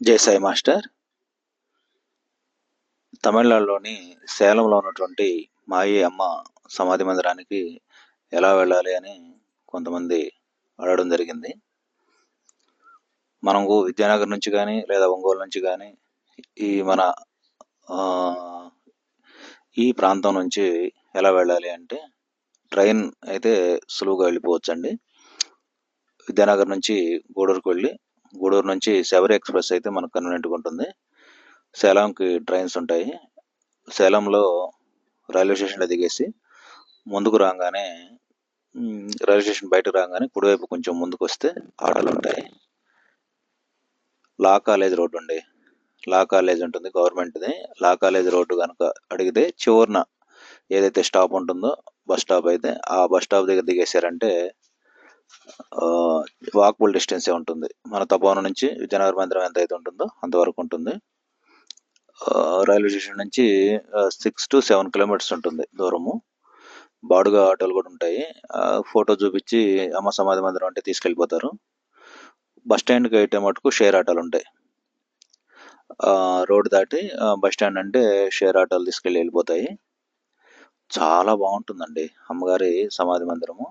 జై సాయి మాస్టర్. తమిళనాడులోని సేలంలో ఉన్నటువంటి మాయి అమ్మ సమాధి మందిరానికి ఎలా వెళ్ళాలి అని కొంతమంది అడగడం జరిగింది. మనకు విద్యానగర్ నుంచి కానీ లేదా ఒంగోలు నుంచి కానీ ఈ మన ఈ ప్రాంతం నుంచి ఎలా వెళ్ళాలి అంటే ట్రైన్ అయితే సులువుగా వెళ్ళిపోవచ్చండి. విద్యానగర్ నుంచి గూడూరుకు వెళ్ళి గూడూరు నుంచి శబరి ఎక్స్ప్రెస్ అయితే మనకు కన్వీనియంట్గా ఉంటుంది. సేలంకి ట్రైన్స్ ఉంటాయి. సేలంలో రైల్వే స్టేషన్లో దిగేసి ముందుకు రాగానే రైల్వే స్టేషన్ బయటకు రాగానే కుడివైపు కొంచెం ముందుకు వస్తే ఆటోలు ఉంటాయి. లా కాలేజ్ రోడ్డు ఉండే. లా కాలేజ్ ఉంటుంది గవర్నమెంట్ది. లా కాలేజ్ రోడ్డు కనుక అడిగితే చివరిన ఏదైతే స్టాప్ ఉంటుందో బస్ స్టాప్ అయితే ఆ బస్ స్టాప్ దగ్గర దిగేశారంటే వాకబుల్ డిస్టెన్సే ఉంటుంది. మన తపోవనం నుంచి విజయనగర మందిరం ఎంత అయితే ఉంటుందో అంతవరకు ఉంటుంది. రైల్వే స్టేషన్ నుంచి సిక్స్ టు సెవెన్ కిలోమీటర్స్ ఉంటుంది దూరము. బాడుగా ఆటోలు కూడా ఉంటాయి. ఫోటో చూపించి అమ్మ సమాధి మందిరం అంటే తీసుకెళ్ళిపోతారు. బస్ స్టాండ్కి అయితే మటుకు షేర్ ఆటోలు ఉంటాయి. రోడ్ దాటి బస్ స్టాండ్ అంటే షేర్ ఆటోలు తీసుకెళ్ళి వెళ్ళిపోతాయి. చాలా బాగుంటుందండి. అమ్మగారి సమాధి మందిరము.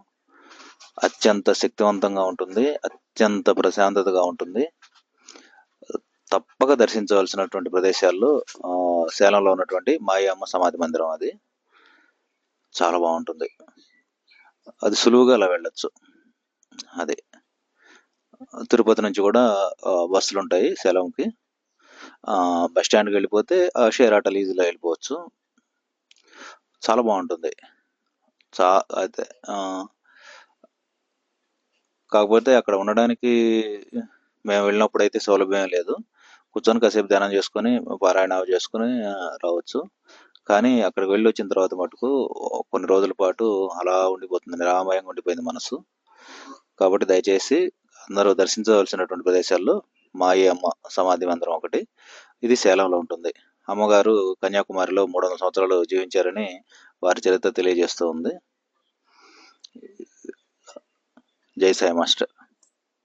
అత్యంత శక్తివంతంగా ఉంటుంది అత్యంత ప్రశాంతతగా ఉంటుంది. తప్పక దర్శించవలసినటువంటి ప్రదేశాల్లో సేలంలో ఉన్నటువంటి మాయమ్మ సమాధి మందిరం అది. చాలా బాగుంటుంది. అది సులువుగా అలా వెళ్ళొచ్చు. అది. తిరుపతి నుంచి కూడా బస్సులు ఉంటాయి సేలంకి. బస్ స్టాండ్కి వెళ్ళిపోతే ఆ, షేర్ ఆటోలు ఈజీలో వెళ్ళిపోవచ్చు. చాలా బాగుంటుంది. చా అయితే కాకపోతే అక్కడ ఉండడానికి మేము వెళ్ళినప్పుడు అయితే సౌలభ్యం లేదు. కూర్చొని కాసేపు ధ్యానం చేసుకొని పారాయణ చేసుకొని రావచ్చు. కానీ అక్కడికి వెళ్ళి వచ్చిన తర్వాత మటుకు కొన్ని రోజుల పాటు అలా ఉండిపోతుంది. నిరామయంగా ఉండిపోయింది మనసు. కాబట్టి దయచేసి అందరూ దర్శించవలసినటువంటి ప్రదేశాల్లో మాయి అమ్మ సమాధి మందిరం ఒకటి. ఇది సేలంలో ఉంటుంది. అమ్మగారు కన్యాకుమారిలో మూడు వందల సంవత్సరాలు జీవించారని వారి చరిత్ర తెలియజేస్తూ ఉంది. జై సాయి మాస్టర్